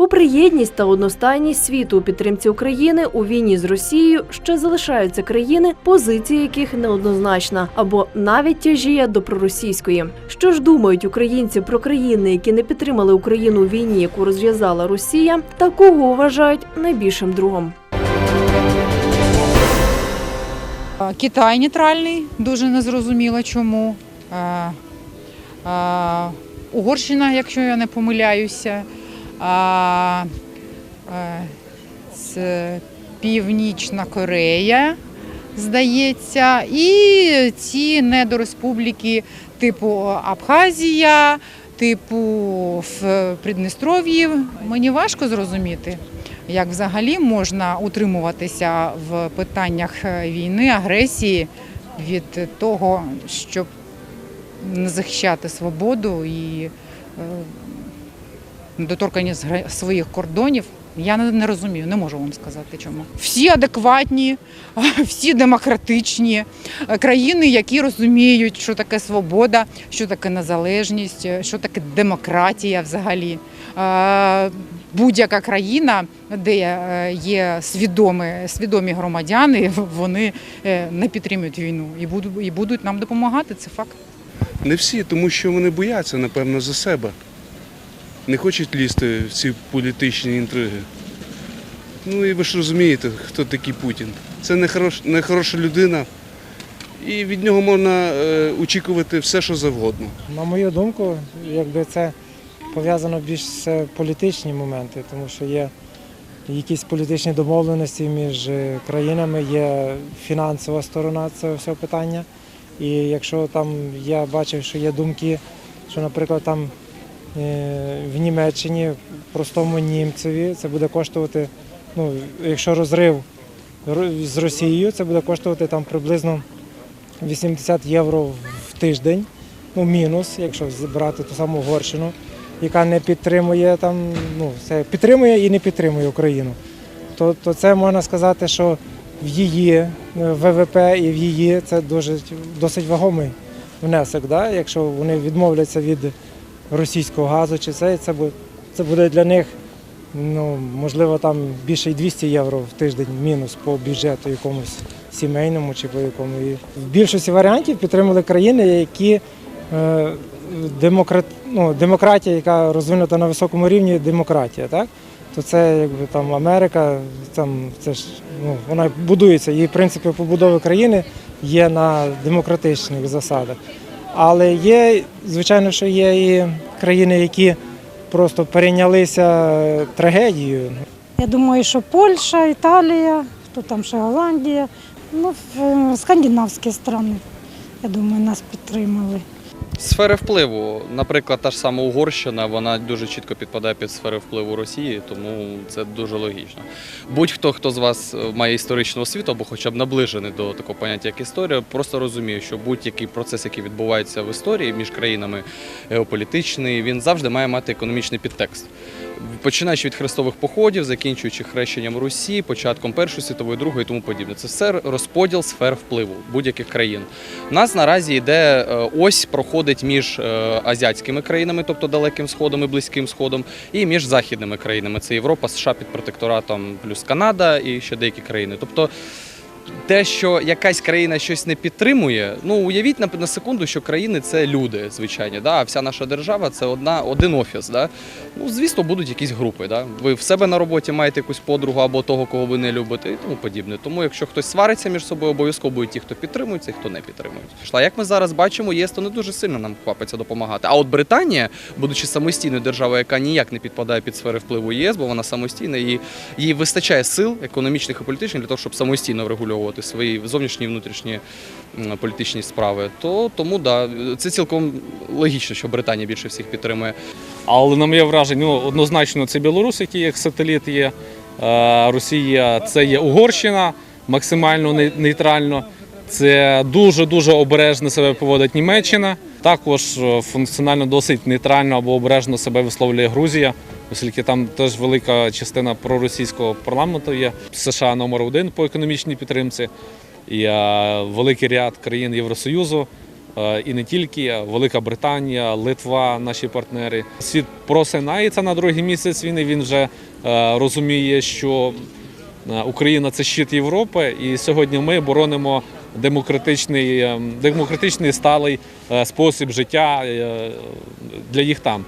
Попри єдність та одностайність світу у підтримці України у війні з Росією ще залишаються країни, позиція яких неоднозначна або навіть тяжіє до проросійської. Що ж думають українці про країни, які не підтримали Україну у війні, яку розв'язала Росія, та кого вважають найбільшим другом? Китай нейтральний, дуже незрозуміло чому. Угорщина, якщо я не помиляюся. А, це Північна Корея, здається. І ці недореспубліки типу Абхазія, типу в Придністров'ї. Мені важко зрозуміти як взагалі можна утримуватися в питаннях е, війни, агресії від того, щоб не захищати свободу і е, недоторканість своїх кордонів. Я не, розумію, не можу вам сказати чому. Всі адекватні, всі демократичні е, країни, які розуміють, що таке свобода, що таке незалежність, е, що таке демократія взагалі. Е, Будь-яка країна, де є свідомі, свідомі громадяни, вони не підтримують війну і будуть, і будуть нам допомагати. Це факт. Не всі, тому що вони бояться, напевно, за себе. Не хочуть лізти в ці політичні інтриги. Ну і ви ж розумієте, хто такий Путін. Це не, хорош, не хороша людина, і від нього можна е, очікувати все, що завгодно. На мою думку, якби це пов'язано більш з політичні моменти, тому що є якісь політичні домовленості між е, країнами, є фінансова сторона цього всього питання. І якщо там я бачив, що є думки, що, наприклад, там в Німеччині простому німцеві це буде коштувати, ну, якщо розрив з Росією, це буде коштувати там приблизно 80 євро в тиждень, ну мінус, якщо брати ту саму Угорщину, яка не підтримує там, ну це підтримує і не підтримує Україну. То, то це можна сказати, що в її е, ВВП і в її це дуже досить вагомий внесок. Да? Якщо вони відмовляться від російського газу чи це, це буде, це буде для них. Ну, можливо, там більше й 200 євро в тиждень мінус по бюджету якомусь сімейному чи по якому. І в більшості варіантів підтримали країни, які е, демократ, ну, демократія, яка розвинута на високому рівні, демократія, так? То це якби там Америка, там це ж ну, вона будується. Її принципи побудови країни є на демократичних засадах. Але є, звичайно, що є і країни, які просто перейнялися трагедією. Я думаю, що Польща, Італія, хто там ще Голландія, ну, скандинавські країни, я думаю, нас підтримали. Сфери впливу, наприклад, та ж сама Угорщина, вона дуже чітко підпадає під сфери впливу Росії, тому це дуже логічно. Будь-хто, хто з вас е, має історичну освіту або хоча б наближений до такого поняття, як історія, просто розуміє, що будь-який процес, який відбувається в історії між країнами геополітичний, він завжди має мати економічний підтекст. Починаючи від хрестових походів, закінчуючи хрещенням Русі, початком Першої світової, другої і тому подібне. Це все розподіл сфер впливу будь-яких країн. У нас наразі йде е, ось проходить між е, азіатськими країнами, тобто Далеким Сходом і Близьким Сходом, і між західними країнами. Це Європа, США під протекторатом, плюс Канада і ще деякі країни. Тобто те, що якась країна щось не підтримує, ну уявіть на, на секунду, що країни це люди, звичайні, да? а вся наша держава це одна, один офіс. Да? Ну, звісно, будуть якісь групи. Да? Ви в себе на роботі маєте якусь подругу або того, кого ви не любите, і тому подібне. Тому, якщо хтось свариться між собою, обов'язково будуть ті, хто підтримується, і хто не підтримують. А як ми зараз бачимо, ЄС то не дуже сильно нам хвапиться допомагати. А от Британія, будучи самостійною державою, яка ніяк не підпадає під сфери впливу ЄС, бо вона самостійна, і їй вистачає сил економічних і політичних для того, щоб самостійно врегульовувати свої зовнішні і внутрішні політичні справи, то тому да, це цілком логічно, що Британія більше всіх підтримує. Але на моє враження, ну, однозначно це Білорусь, який як сателіт є. Росія це є Угорщина, максимально нейтрально. Це дуже дуже обережно себе поводить Німеччина. Також е, функціонально досить нейтрально або обережно себе висловлює Грузія, оскільки там теж велика частина проросійського парламенту є. США номер один по економічній підтримці. І е, великий ряд країн Євросоюзу е, і не тільки Велика Британія, Литва, наші партнери. Світ просинається на другий місяць війни. Він вже е, розуміє, що е, Україна це щит Європи, і сьогодні ми боронимо демократичний, е, демократичний сталий е, спосіб життя е, для їх там.